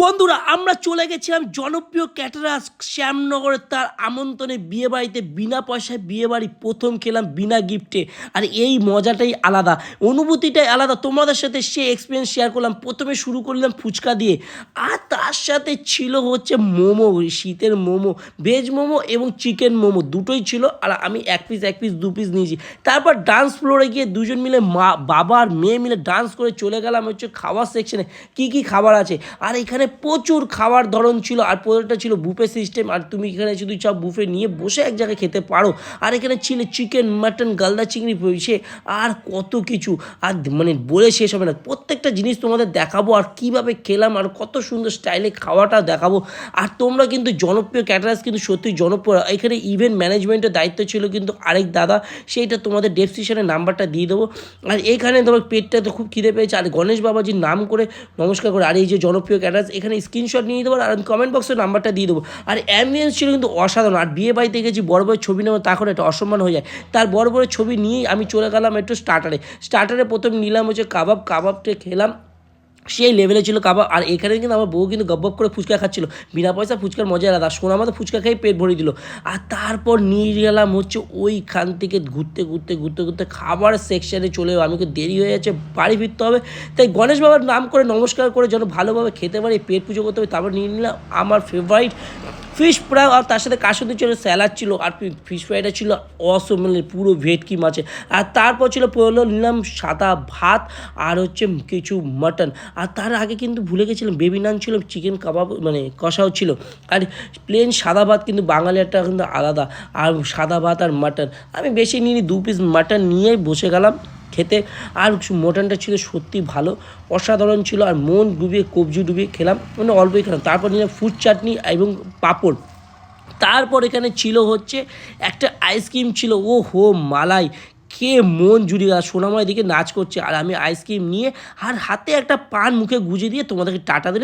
বন্ধুরা, আমরা চলে গেছিলাম জনপ্রিয় ক্যাটারাস শ্যামনগরের তার আমন্ত্রণে বিয়ে বাড়িতে বিনা পয়সায় বিয়ে বাড়ি প্রথম খেলাম বিনা গিফটে। আর এই মজাটাই আলাদা, অনুভূতিটাই আলাদা। তোমাদের সাথে সে এক্সপিরিয়েন্স শেয়ার করলাম। প্রথমে শুরু করলাম ফুচকা দিয়ে। আর তার সাথে ছিল হচ্ছে মোমো, শীতের মোমো ভেজ মোমো এবং চিকেন মোমো। দুটোই ছিল, আর আমি এক পিস এক পিস দু পিস নিয়েছি। তারপর ডান্স ফ্লোরে গিয়ে দুজন মিলে মা, বাবা আর মেয়ে মিলে ডান্স করে চলে গেলাম হচ্ছে খাওয়ার সেকশনে কি কি খাবার আছে? আর এখানে প্রচুর খাওয়ার ধরন ছিল, আর পুরোটা ছিল বুফে সিস্টেম আর তুমি এখানে শুধু সব বুফে নিয়ে বসে এক জায়গায় খেতে পারো। আর এখানে ছিল চিকেন মাটন গালদা চিংড়ি রয়েছে, আর কত কিছু। আর মানে বলে শেষ হবে না। প্রত্যেকটা জিনিস তোমাদের দেখাবো, আর কীভাবে খেলাম, আর কত সুন্দর স্টাইলে খাওয়াটা দেখাবো। আর তোমরা কিন্তু জনপ্রিয় ক্যাটারাস কিন্তু সত্যি জনপ্রিয়। এখানে ইভেন্ট ম্যানেজমেন্টের দায়িত্ব ছিল কিন্তু আরেক দাদা, সেইটা তোমাদের ডেসক্রিপশনে নাম্বারটা দিয়ে দেবো। আর এখানে তোমার পেটটা তো খুব খিদে পেয়েছে, আর গণেশ বাবাজির নাম করে নমস্কার করে, আর এই যে জনপ্রিয় ক্যাটারাস এখানে স্ক্রিনশট নিয়ে দেবো আর কমেন্ট বক্সে নাম্বারটা দিয়ে দেবো। আর অ্যাম্বিয়েন্স ছিল কিন্তু অসাধারণ। আর বিয়ে বাড়িতে গেছি বড় বড় ছবি নেব তখন একটা অসম্মান হয়ে যায়। তার বড় বড় ছবি নিয়েই আমি চলে গেলাম একটু স্টার্টারে স্টার্টারে প্রথম নিলাম হচ্ছে কাবাব, কাবাবটা খেলাম। সেই লেভেলে ছিল কাবাব, আর এখানে কিন্তু আমার বউ কিন্তু গব্বব করে ফুচকা খাচ্ছিল। বিনা পয়সা ফুচকার মজা আলাদা। সোনা মতো ফুচকা খেয়ে পেট ভরে দিল। আর তারপর নিয়ে গেলাম হচ্ছে ওইখান থেকে ঘুরতে ঘুরতে ঘুরতে ঘুরতে খাবার সেকশানে চলে। আমি দেরি হয়ে যাচ্ছে, বাড়ি ফিরতে হবে। তাই গণেশ বাবার নাম করে নমস্কার করে যেন ভালোভাবে খেতে পারি, পেট পুজো করতে হবে তারপর নিয়ে নিলাম আমার ফেভারিট ফিশ ফ্রাই আর তার সাথে কাশুদি ছিল? স্যালাড ছিল আর ফিশ ফ্রাইটা ছিল অসম মানে পুরো ভেটকি মাছে আর তারপর ছিল পড়ল নিলাম সাদা ভাত আর হচ্ছে কিছু মাটন আর তার আগে কিন্তু ভুলে গেছিলাম বেবি নান ছিল চিকেন কাবাব মানে কষাও ছিল। আর প্লেন সাদা ভাত কিন্তু বাঙালিয়ারটা কিন্তু আলাদা। আর সাদা ভাত আর মাটন আমি বেশি নিয়ে দু পিস মাটন নিয়েই বসে গেলাম। খেতে। আর মটনটা ছিল সত্যি ভালো। অসাধারণ ছিল। আর মন ডুবিয়ে, কবজি ডুবিয়ে খেলাম। মানে অল্পই খেলাম। তারপর নিলাম ফুড চাটনি এবং পাঁপড়। তারপর এখানে ছিল হচ্ছে একটা আইসক্রিম ছিল। ও হো মালাই। কে মন জুড়িয়ে গেল। সোনাময় দিকে নাচ করছে। আর আমি আইসক্রিম নিয়ে আর হাতে একটা পান মুখে গুজে দিয়ে তোমাদেরকে টাটা দিলে